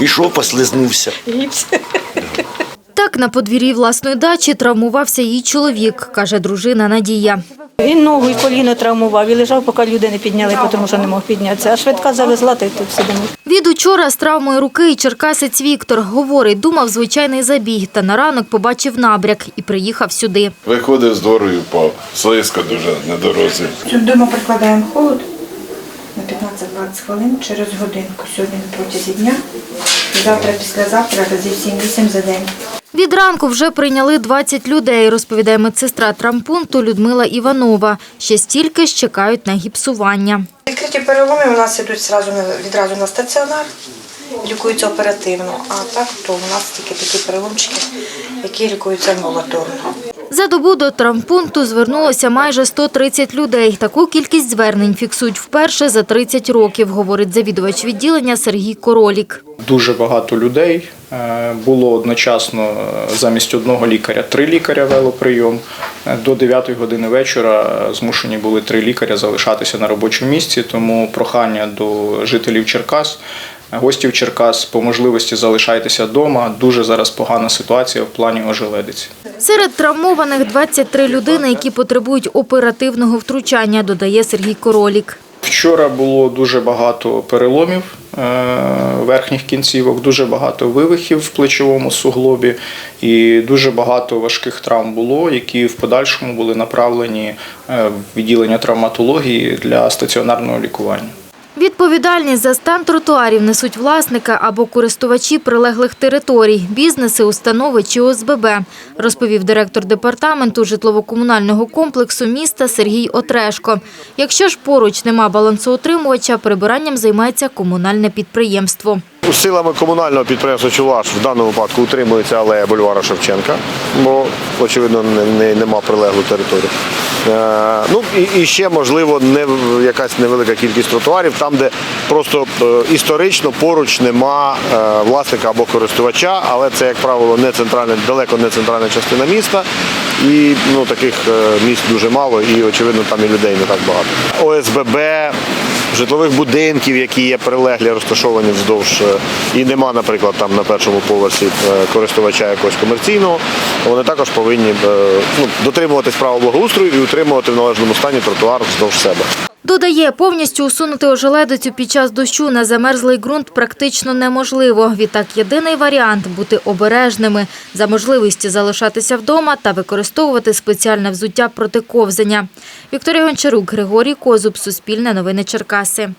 Ішов, послизнувся. Так на подвір'ї власної дачі травмувався її чоловік, каже дружина Надія. Він ногу і коліно травмував і лежав, поки люди не підняли, тому що не мог піднятися. А швидка завезла, та й тут сидимо. Від учора з травмою руки і черкасець Віктор говорить, думав звичайний забіг, та на ранок побачив набряк і приїхав сюди. Виходив з двору і впав. Слизько дуже на дорозі. Вдома прикладаємо холод 15-20 хвилин через годинку. Сьогодні на протязі дня. Завтра, післязавтра разів 7-8 за день. Від ранку вже прийняли 20 людей, розповідає медсестра травмпункту Людмила Іванова. Ще стільки ж чекають на гіпсування. Відкриті переломи у нас йдуть відразу на стаціонар, лікуються оперативно. А так то у нас тільки такі переломчики, які лікуються амбулаторно. За добу до травмпункту звернулося майже 130 людей. Таку кількість звернень фіксують вперше за 30 років, говорить завідувач відділення Сергій Королік. Дуже багато людей. Е, Було одночасно е, замість одного лікаря три лікаря вело прийом. Е, До 9 години вечора змушені були три лікаря залишатися на робочому місці. Тому прохання до жителів Черкас, гостів Черкас, по можливості залишайтеся вдома. Дуже зараз погана ситуація в плані ожеледиці. Серед травмованих 23 людини, які потребують оперативного втручання, додає Сергій Королік. Вчора було дуже багато переломів е, верхніх кінцівок, дуже багато вивихів в плечовому суглобі і дуже багато важких травм було, які в подальшому були направлені е, в відділення травматології для стаціонарного лікування. Відповідальність за стан тротуарів несуть власника або користувачі прилеглих територій, бізнеси, установи чи ОСББ, розповів директор департаменту житлово-комунального комплексу міста Сергій Отрешко. Якщо ж поруч нема балансоутримувача, прибиранням займається комунальне підприємство. Силами комунального підприємства Чуваш в даному випадку утримується алея бульвара Шевченка, бо, очевидно, не, не, нема прилеглу територію. Е, ну і, і ще, можливо, не, якась невелика кількість тротуарів, там, де просто е, історично поруч нема е, власника або користувача, але це, як правило, не центральна, далеко не центральна частина міста. І ну, таких е, місць дуже мало, і, очевидно, там і людей не так багато. ОСББ, житлових будинків, які є прилеглі, розташовані вздовж, е, і нема, наприклад, там на першому поверсі е, користувача якогось комерційного, вони також повинні е, ну, дотримуватись правил благоустрою і утримувати в належному стані тротуар вздовж себе. Додає, повністю усунути ожеледицю під час дощу на замерзлий ґрунт практично неможливо. Відтак єдиний варіант – бути обережними, за можливості залишатися вдома та використовувати спеціальне взуття проти ковзання. Вікторія Гончарук, Григорій Козуб, Суспільне новини Черкаси.